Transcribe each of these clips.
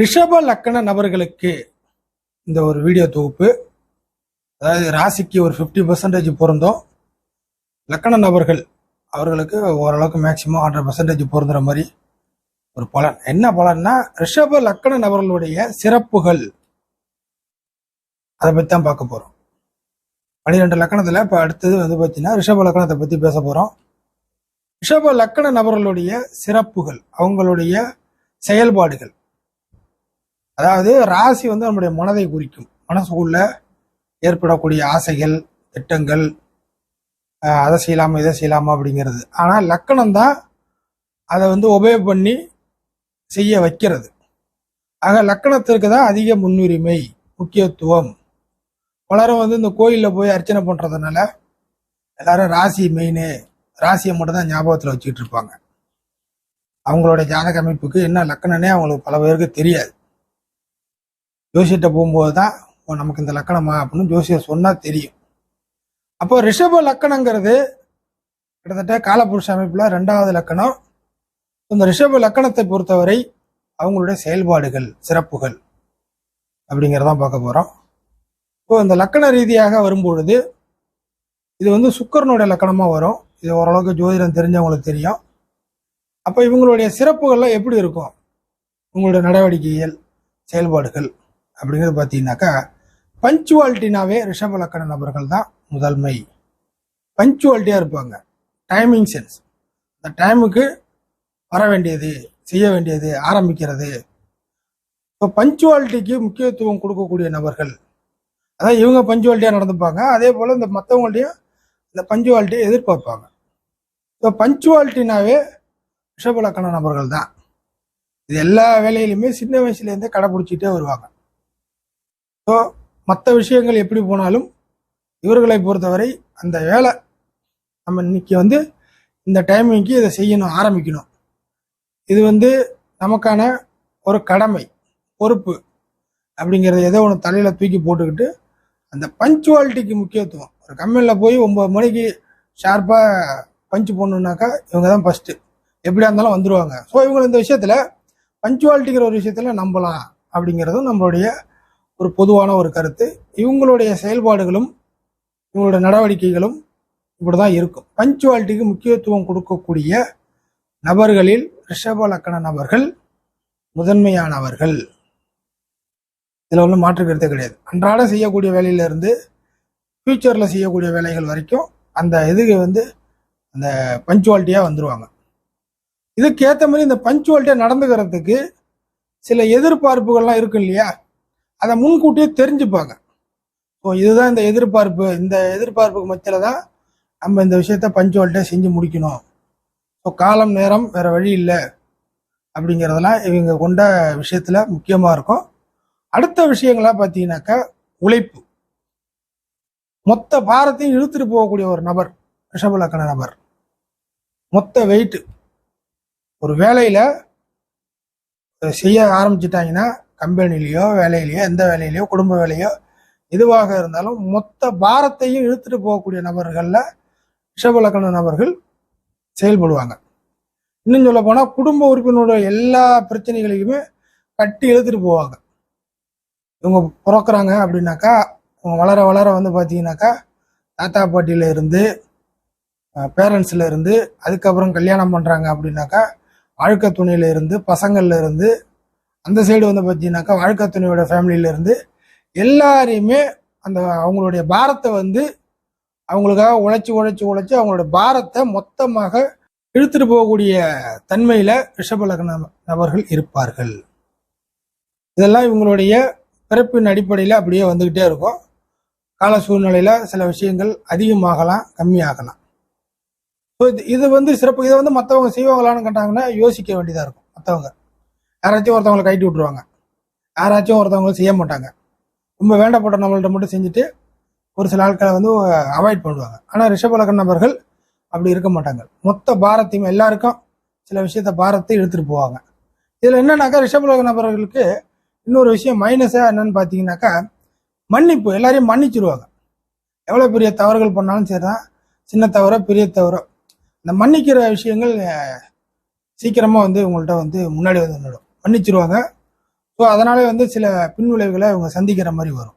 ரிஷப லக்கண நபர்களுக்கு இந்த ஒரு வீடியோ தொகுப்பு. அதாவது ராசிக்கு ஒரு ஃபிஃப்டி பர்சன்டேஜ் பொருந்தும். லக்கண நபர்கள் அவர்களுக்கு ஓரளவுக்கு மேக்சிமம் ஹண்ட்ரட் பர்சன்டேஜ் பொருந்துற மாதிரி ஒரு பலன். என்ன பலன்னா ரிஷப லக்கண நபர்களுடைய சிறப்புகள். அதை பற்றி தான் பார்க்க போகிறோம் பன்னிரெண்டு லக்கணத்தில் இப்போ அடுத்தது வந்து பார்த்தீங்கன்னா ரிஷப லக்கணத்தை பற்றி பேச போகிறோம் ரிஷப லக்கண நபர்களுடைய சிறப்புகள் அவங்களுடைய செயல்பாடுகள். அதாவது ராசி வந்து நம்முடைய மனதை குறிக்கும். மனசுக்குள்ள ஏற்படக்கூடிய ஆசைகள் திட்டங்கள் அதை செய்யலாமா இதை செய்யலாமா அப்படிங்கிறது. ஆனால் லக்கணம் தான் அதை வந்து உபயோக பண்ணி செய்ய வைக்கிறது. ஆக லக்கணத்திற்கு தான் அதிக முன்னுரிமை முக்கியத்துவம். பலரும் வந்து இந்த கோயிலில் போய் அர்ச்சனை பண்ணுறதுனால எல்லாரும் ராசி மெயின் ராசியை மட்டும் தான் ஞாபகத்தில் வச்சுக்கிட்டு இருப்பாங்க. அவங்களோட ஜாதக அமைப்புக்கு என்ன லக்கணனே அவங்களுக்கு பல பேருக்கு தெரியாது. ஜோசியர்கிட்ட போகும்போது தான் ஓ நமக்கு இந்த லக்கணமா அப்படின்னு ஜோசியர் சொன்னால் தெரியும். அப்போ ரிஷப லக்கணங்கிறது கிட்டத்தட்ட காலபுருஷ அமைப்பில் ரெண்டாவது லக்கணம். இந்த ரிஷப லக்கணத்தை பொறுத்தவரை அவங்களுடைய செயல்பாடுகள் சிறப்புகள் அப்படிங்கிறதான் பார்க்க போகிறோம் இப்போ இந்த லக்கண ரீதியாக வரும்பொழுது இது வந்து சுக்கரனுடைய லக்கணமாக வரும். இது ஓரளவுக்கு ஜோதிடம் தெரிஞ்சவங்களுக்கு தெரியும். அப்போ இவங்களுடைய சிறப்புகள்லாம் எப்படி இருக்கும்? உங்களுடைய நடவடிக்கைகள் செயல்பாடுகள். அப்படிங்கிறது பார்த்தீங்கன்னாக்கா பஞ்சுவாலிட்டினாவே ரிஷப லக்கண நபர்கள் தான் முதன்மை. பஞ்சுவாலிட்டியாக இருப்பாங்க. டைமிங் சென்ஸ் இந்த டைமுக்கு வர வேண்டியது செய்ய வேண்டியது ஆரம்பிக்கிறது. இப்போ பஞ்சுவாலிட்டிக்கு முக்கியத்துவம் கொடுக்கக்கூடிய நபர்கள். அதான் இவங்க பஞ்சுவாலிட்டியாக நடந்துப்பாங்க. அதே போல் இந்த மற்றவங்கள்ட்டையும் இந்த பஞ்சுவாலிட்டியை எதிர்பார்ப்பாங்க. இப்போ பஞ்சுவாலிட்டினாவே ரிஷப லக்கண நபர்கள் தான். இது எல்லா வேலையிலுமே சின்ன வயசுலேருந்தே கடைப்பிடிச்சிட்டே வருவாங்க. ஸோ மற்ற விஷயங்கள் எப்படி போனாலும் இவர்களை பொறுத்தவரை அந்த வேலை நம்ம இன்னைக்கு வந்து இந்த டைமிங்க்கு இதை செய்யணும் ஆரம்பிக்கணும். இது வந்து நமக்கான ஒரு கடமை பொறுப்பு அப்படிங்கிறத ஏதோ ஒன்று தலையில் தூக்கி போட்டுக்கிட்டு அந்த பஞ்சுவாலிட்டிக்கு முக்கியத்துவம். ஒரு கம்பெனியில் போய் ஒம்பது மணிக்கு ஷார்ப்பாக பஞ்சு போடணுன்னாக்கா இவங்க தான் ஃபஸ்ட்டு எப்படியா இருந்தாலும் வந்துடுவாங்க ஸோ இவங்க இந்த விஷயத்தில் பஞ்சுவாலிட்டிங்கிற ஒரு விஷயத்தில் நம்பலாம் அப்படிங்கிறதும் நம்மளுடைய ஒரு பொதுவான ஒரு கருத்து. இவங்களுடைய செயல்பாடுகளும் இவங்களுடைய நடவடிக்கைகளும் இப்படி தான் இருக்கும். பஞ்சுவாலிட்டிக்கு முக்கியத்துவம் கொடுக்கக்கூடிய நபர்களில் ரிஷப லக்கண நபர்கள் முதன்மையானவர்கள். இதில் ஒன்றும் மாற்று கருத்தே கிடையாது. அன்றாட செய்யக்கூடிய வேலையிலேருந்து ஃப்யூச்சரில் ஃபியூச்சரில் செய்யக்கூடிய வேலைகள் வரைக்கும் அந்த இதுக்கு வந்து அந்த பஞ்சுவாலிட்டியாக வந்துருவாங்க. இதுக்கேற்ற மாதிரி இந்த பஞ்சுவாலிட்டியாக நடந்துக்கிறதுக்கு சில எதிர்பார்ப்புகள்லாம் இருக்கும் இல்லையா? அதை முன்கூட்டியே தெரிஞ்சுப்பாங்க. ஸோ இதுதான் இந்த எதிர்பார்ப்பு இந்த எதிர்பார்ப்புக்கு மத்தியில் தான் நம்ம இந்த விஷயத்த பஞ்சுவாலிட்டியாக செஞ்சு முடிக்கணும். ஸோ காலம் நேரம் வேறு வழி இல்லை அப்படிங்கிறதெல்லாம் இவங்க கொண்ட விஷயத்தில் முக்கியமாக இருக்கும். அடுத்த விஷயங்களா பார்த்தீங்கன்னாக்கா உழைப்பு. மொத்த பாரத்தையும் இழுத்துட்டு போகக்கூடிய ஒரு நபர் ரிஷபலக்கண நபர். மொத்த வெயிட் ஒரு வேலையில் செய்ய ஆரம்பிச்சிட்டாங்கன்னா கம்பெனிலேயோ வேலையிலையோ எந்த வேலையிலையோ குடும்ப வேலையோ எதுவாக இருந்தாலும் மொத்த பாரத்தையும் இழுத்துட்டு போகக்கூடிய நபர்களில் ரிஷபலக்கண நபர்கள் செயல்படுவாங்க. இன்னும் சொல்ல போனால் குடும்ப உறுப்பினரோட எல்லா பிரச்சனைகளையுமே கட்டி இழுத்துட்டு போவாங்க. இவங்க பிறக்கிறாங்க அப்படின்னாக்கா இவங்க வளர வளர வந்து பார்த்தீங்கன்னாக்கா தாத்தா பாட்டியில இருந்து பேரண்ட்ஸ்ல இருந்து அதுக்கப்புறம் கல்யாணம் பண்ணுறாங்க அப்படின்னாக்கா வாழ்க்கை துணையில இருந்து பசங்கள்ல இருந்து அந்த சைடு வந்து பார்த்தீங்கன்னாக்கா வாழ்க்கை துணையோட ஃபேமிலியிலேருந்து எல்லாரையுமே அந்த அவங்களுடைய பாரத்தை வந்து அவங்களுக்காக உழைச்சி உழைச்சி உழைச்சி அவங்களோட பாரத்தை மொத்தமாக இழுத்துட்டு போகக்கூடிய தன்மையில் ரிஷபலக்ன நபர்கள் இருப்பார்கள். இதெல்லாம் இவங்களுடைய பிறப்பின் அடிப்படையில் அப்படியே வந்துக்கிட்டே இருக்கும். கால சூழ்நிலையில் சில விஷயங்கள் அதிகமாகலாம் கம்மியாகலாம். ஸோ இது இது வந்து சிறப்பு. இதை வந்து மற்றவங்க செய்வாங்களான்னு கேட்டாங்கன்னா யோசிக்க வேண்டியதாக இருக்கும். மற்றவங்க யாராச்சும் ஒருத்தவங்களை கட்டி விட்டுருவாங்க. யாராச்சும் ஒருத்தவங்க செய்ய மாட்டாங்க. ரொம்ப வேண்டப்பட்ட நம்மள்ட்ட மட்டும் செஞ்சுட்டு ஒரு சில ஆட்களை வந்து அவாய்ட் பண்ணுவாங்க ஆனால் ரிஷபலக்கண நபர்கள் அப்படி இருக்க மாட்டாங்க. மொத்த பாரத்தையும் எல்லாருக்கும் சில விஷயத்த பாரத்தை எடுத்துகிட்டு போவாங்க. இதில் என்னன்னாக்கா ரிஷபலக நபர்களுக்கு இன்னொரு விஷயம் மைனஸாக என்னன்னு பார்த்தீங்கன்னாக்கா மன்னிப்பு. எல்லாரையும் மன்னிச்சிருவாங்க. எவ்வளோ பெரிய தவறுகள் பண்ணாலும் சரி தான் சின்ன தவறோ பெரிய தவறோ. இந்த மன்னிக்கிற விஷயங்கள் சீக்கிரமாக வந்து உங்கள்கிட்ட வந்து முன்னாடி வந்து நின்னுடும் மன்னிச்சிருவாங்க. ஸோ அதனாலே வந்து சில பின்விளைவுகளை இவங்க சந்திக்கிற மாதிரி வரும்.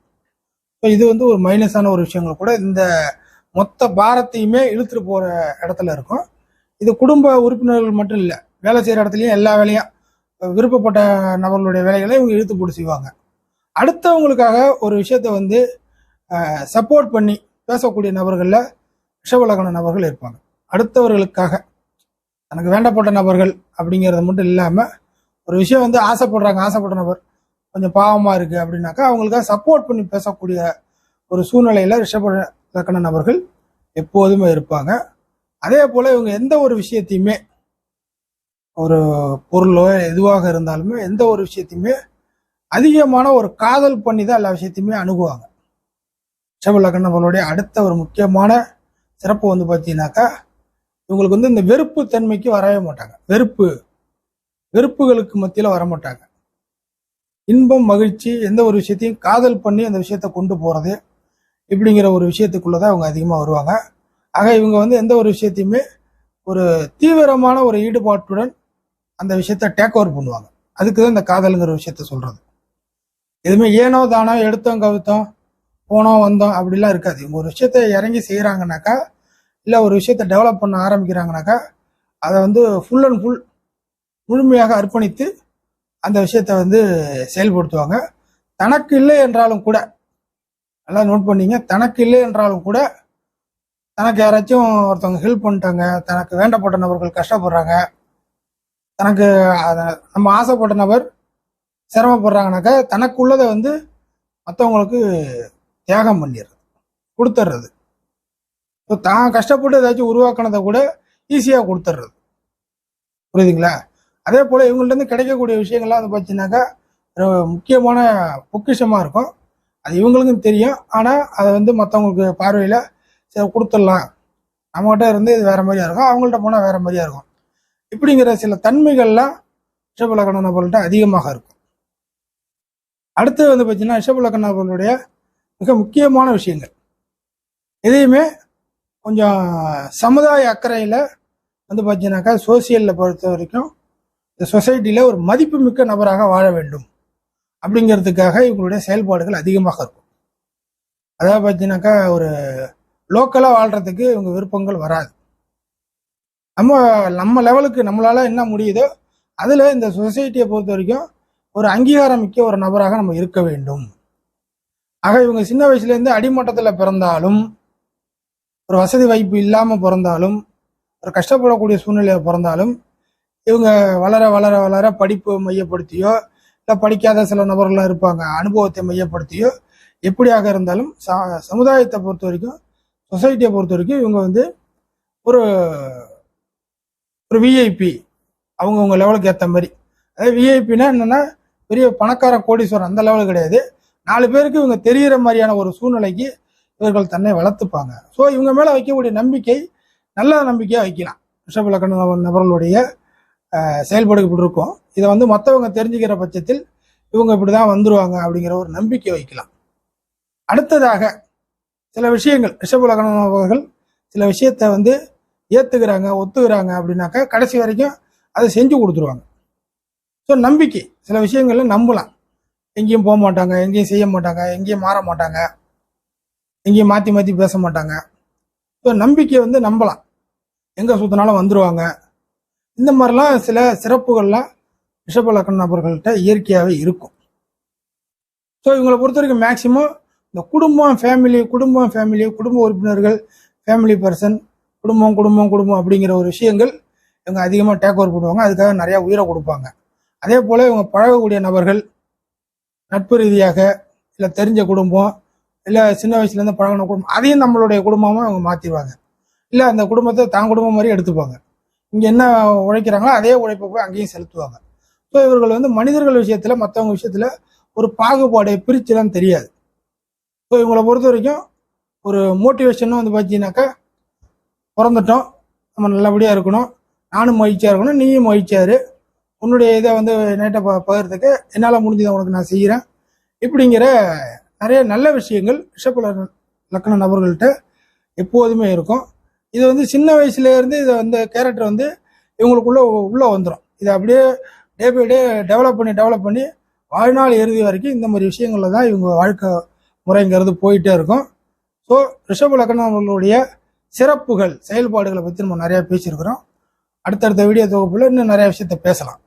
ஸோ இது வந்து ஒரு மைனஸான ஒரு விஷயங்கள் கூட இந்த மொத்த பாரத்தையுமே இழுத்துட்டு போகிற இடத்துல இருக்கும். இது குடும்ப உறுப்பினர்கள் மட்டும் இல்லை வேலை செய்கிற இடத்துலையும் எல்லா வேலையும் விருப்பப்பட்ட நபர்களுடைய வேலைகளை இவங்க இழுத்து போட்டு செய்வாங்க. அடுத்தவங்களுக்காக ஒரு விஷயத்த வந்து சப்போர்ட் பண்ணி பேசக்கூடிய நபர்களில் விஷவலகன நபர்கள் இருப்பாங்க. அடுத்தவர்களுக்காக தனக்கு வேண்டப்பட்ட நபர்கள் அப்படிங்கிறது மட்டும் இல்லாமல் ஒரு விஷயம் வந்து ஆசைப்படுறாங்க ஆசைப்படுற நபர். கொஞ்சம் பாவமாக இருக்குது அப்படின்னாக்கா அவங்களுக்காக சப்போர்ட் பண்ணி பேசக்கூடிய ஒரு சூழ்நிலையில் ரிஷப லக்கண நபர்கள் எப்போதுமே இருப்பாங்க. அதே போல் இவங்க எந்த ஒரு விஷயத்தையுமே ஒரு பொருளோ எதுவாக இருந்தாலுமே எந்த ஒரு விஷயத்தையுமே அதிகமான ஒரு காதல் பண்ணி தான் எல்லா விஷயத்தையுமே அணுகுவாங்க. ரிஷப லக்கண நபர்களுடைய அடுத்த ஒரு முக்கியமான சிறப்பு வந்து பார்த்தீங்கன்னாக்கா இவங்களுக்கு வந்து இந்த வெறுப்பு தன்மைக்கு வரவே மாட்டாங்க. வெறுப்பு. வெறுப்புகளுக்கு மத்தியில் வர மாட்டாங்க இன்பம் மகிழ்ச்சி எந்த ஒரு விஷயத்தையும் காதல் பண்ணி அந்த விஷயத்தை கொண்டு போகிறது இப்படிங்கிற ஒரு விஷயத்துக்குள்ளதான் அவங்க அதிகமாக வருவாங்க. ஆக இவங்க வந்து எந்த ஒரு விஷயத்தையுமே ஒரு தீவிரமான ஒரு ஈடுபாட்டுடன் அந்த விஷயத்த டேக் ஓவர் பண்ணுவாங்க. அதுக்கு தான் இந்த காதலுங்கிற விஷயத்த சொல்கிறது எதுவுமே ஏனோ தானோ எடுத்தோம் கவுத்தோம் போனோம் வந்தோம் அப்படிலாம் இருக்காது. இவங்க ஒரு விஷயத்த இறங்கி செய்கிறாங்கனாக்கா இல்லை ஒரு விஷயத்த டெவலப் பண்ண ஆரம்பிக்கிறாங்கனாக்கா அதை வந்து ஃபுல் அண்ட் ஃபுல் முழுமையாக அர்ப்பணித்து அந்த விஷயத்தை வந்து செயல்படுத்துவாங்க. தனக்கு இல்லை என்றாலும் கூட நல்லா நோட் பண்ணிங்க. தனக்கு இல்லை என்றாலும் கூட தனக்கு யாராச்சும் ஒருத்தவங்க ஹெல்ப் பண்ணிட்டாங்க தனக்கு வேண்டப்பட்ட நபர்கள் கஷ்டப்படுறாங்க தனக்கு நம்ம ஆசைப்பட்ட நபர் சிரமப்படுறாங்கனாக்கா தனக்கு உள்ளதை வந்து மற்றவங்களுக்கு தியாகம் பண்ணிடுறது கொடுத்துட்றது. இப்போ தான் கஷ்டப்பட்டு ஏதாச்சும் உருவாக்கினதை கூட ஈஸியாக கொடுத்துட்றது. புரியுதுங்களா? அதே போல் இவங்கள்ட்ட இருந்து கிடைக்கக்கூடிய விஷயங்கள்லாம் வந்து பார்த்தீங்கன்னாக்கா முக்கியமான பொக்கிஷமாக இருக்கும். அது இவங்களுக்கும் தெரியும். ஆனால் அதை வந்து மற்றவங்களுக்கு பார்வையில் சரி கொடுத்துடலாம். நம்மகிட்ட இருந்து இது வேறு மாதிரியா இருக்கும். அவங்கள்ட்ட போனால் வேறு மாதிரியா இருக்கும். இப்படிங்கிற சில தன்மைகள்லாம் ரிஷபலக்கண நபர்கள்ட்ட அதிகமாக இருக்கும். அடுத்து வந்து பார்த்தீங்கன்னா ரிஷபலக்கண நபர்களுடைய மிக முக்கியமான விஷயங்கள். எதையுமே கொஞ்சம் சமுதாய அக்கறையில் வந்து பார்த்தீங்கன்னாக்கா சோசியலில் பொறுத்த வரைக்கும் இந்த சொசைட்டியில் ஒரு மதிப்புமிக்க நபராக வாழ வேண்டும். அப்படிங்கிறதுக்காக இவங்களுடைய செயல்பாடுகள் அதிகமாக இருக்கும். அதாவது பார்த்தீங்கன்னாக்கா ஒரு லோக்கலாக வாழ்கிறதுக்கு இவங்க விருப்பங்கள் வராது. நம்ம நம்ம லெவலுக்கு நம்மளால் என்ன முடியுதோ அதில் இந்த சொசைட்டியை பொறுத்த வரைக்கும் ஒரு அங்கீகாரம் மிக்க ஒரு நபராக நம்ம இருக்க வேண்டும். ஆக இவங்க சின்ன வயசுலேருந்து அடிமட்டத்தில் பிறந்தாலும் ஒரு வசதி வாய்ப்பு இல்லாமல் பிறந்தாலும் ஒரு கஷ்டப்படக்கூடிய சூழ்நிலையில் பிறந்தாலும் இவங்க வளர வளர வளர படிப்பு மையப்படுத்தியோ இல்லை படிக்காத சில நபர்கள்லாம் இருப்பாங்க அனுபவத்தை மையப்படுத்தியோ எப்படியாக இருந்தாலும் ச- சமுதாயத்தை பொறுத்த வரைக்கும் சொசைட்டியை பொறுத்த வரைக்கும் இவங்க வந்து ஒரு ஒரு விஐபி அவங்கவுங்க லெவலுக்கு ஏற்ற மாதிரி. அதாவது விஐபினா என்னென்னா பெரிய பணக்கார கோடீஸ்வரன் அந்த லெவல் கிடையாது. நாலு பேருக்கு இவங்க தெரிகிற மாதிரியான ஒரு சூழ்நிலைக்கு இவர்கள் தன்னை வளர்த்துப்பாங்க. ஸோ இவங்க மேலே வைக்கக்கூடிய நம்பிக்கை நல்ல நம்பிக்கையாக வைக்கலாம். ரிஷபலக்கண நபர்களுடைய அஹ், இருக்கும் இதை வந்து மற்றவங்க தெரிஞ்சுக்கிற பட்சத்தில் இவங்க இப்படி தான் வந்துருவாங்க அப்படிங்கிற ஒரு நம்பிக்கை வைக்கலாம். அடுத்ததாக சில விஷயங்கள் ரிஷபலக்கண அவர்கள் சில விஷயத்த வந்து ஏத்துக்கிறாங்க ஒத்துக்கிறாங்க அப்படின்னாக்கா கடைசி வரைக்கும் அதை செஞ்சு கொடுத்துருவாங்க. ஸோ நம்பிக்கை. சில விஷயங்கள்ல நம்பலாம். எங்கேயும் போக மாட்டாங்க எங்கேயும் செய்ய மாட்டாங்க எங்கேயும் மாற மாட்டாங்க எங்கேயும் மாற்றி மாற்றி பேச மாட்டாங்க. ஸோ நம்பிக்கை வந்து நம்பலாம். எங்கே சுற்றினாலும் வந்துருவாங்க. இந்த மாதிரிலாம் சில சிறப்புகள்லாம் ரிஷபலக்கண நபர்கள்ட்ட இயற்கையாகவே இருக்கும். ஸோ இவங்களை பொறுத்த வரைக்கும் மேக்சிமம் இந்த குடும்பம் ஃபேமிலி குடும்பம் ஃபேமிலி குடும்ப உறுப்பினர்கள் ஃபேமிலி பர்சன் குடும்பம் குடும்பம் குடும்பம் அப்படிங்கிற ஒரு விஷயங்கள் இவங்க அதிகமாக டேக் ஓவர் பண்ணுவாங்க. அதுக்காக நிறையா உயிரை கொடுப்பாங்க. அதே போல் இவங்க பழகக்கூடிய நபர்கள் நட்பு ரீதியாக இல்லை தெரிஞ்ச குடும்பம் இல்லை சின்ன வயசுலேருந்து பழகின குடும்பம் அதையும் நம்மளுடைய குடும்பமாக அவங்க மாற்றிடுவாங்க இல்லை அந்த குடும்பத்தை தான் குடும்பம் மாதிரி எடுத்துப்பாங்க. இங்கே என்ன உழைக்கிறாங்களோ அதே உழைப்பை போய் அங்கேயும் செலுத்துவாங்க. ஸோ இவர்கள் வந்து மனிதர்கள் விஷயத்தில் மற்றவங்க விஷயத்தில் ஒரு பாகுபாடை பிரிச்சுலாம் தெரியாது. ஸோ இவங்களை பொறுத்த வரைக்கும் ஒரு மோட்டிவேஷனும் வந்து பார்த்தீங்கன்னாக்கா பிறந்துட்டோம். நம்ம நல்லபடியாக இருக்கணும். நானும் மகிழ்ச்சியாக இருக்கணும். நீயும் மகிழ்ச்சியாரு உன்னுடைய இதை வந்து நேட்டை ப பகிர்றதுக்கு என்னால் முடிஞ்சதை உனக்கு நான் செய்கிறேன் இப்படிங்கிற நிறைய நல்ல விஷயங்கள் ரிஷப லக்கண நபர்கள்ட்ட எப்போதுமே இருக்கும். இது வந்து சின்ன வயசுலேருந்து இதை வந்து கேரக்டர் வந்து இவங்களுக்குள்ளே உள்ளே வந்துடும் இதை அப்படியே டே பை டே டெவலப் பண்ணி டெவலப் பண்ணி வாழ்நாள் இறுதி வரைக்கும் இந்த மாதிரி விஷயங்களில் தான் இவங்க வாழ்க்கை முறைங்கிறது போயிட்டே இருக்கும். ஸோ ரிஷப் லக்னவர்களுடைய சிறப்புகள் செயல்பாடுகளை பற்றி நம்ம நிறையா பேசியிருக்கிறோம். அடுத்தடுத்த வீடியோ தொகுப்புல இன்னும் நிறைய விஷயத்த பேசலாம்.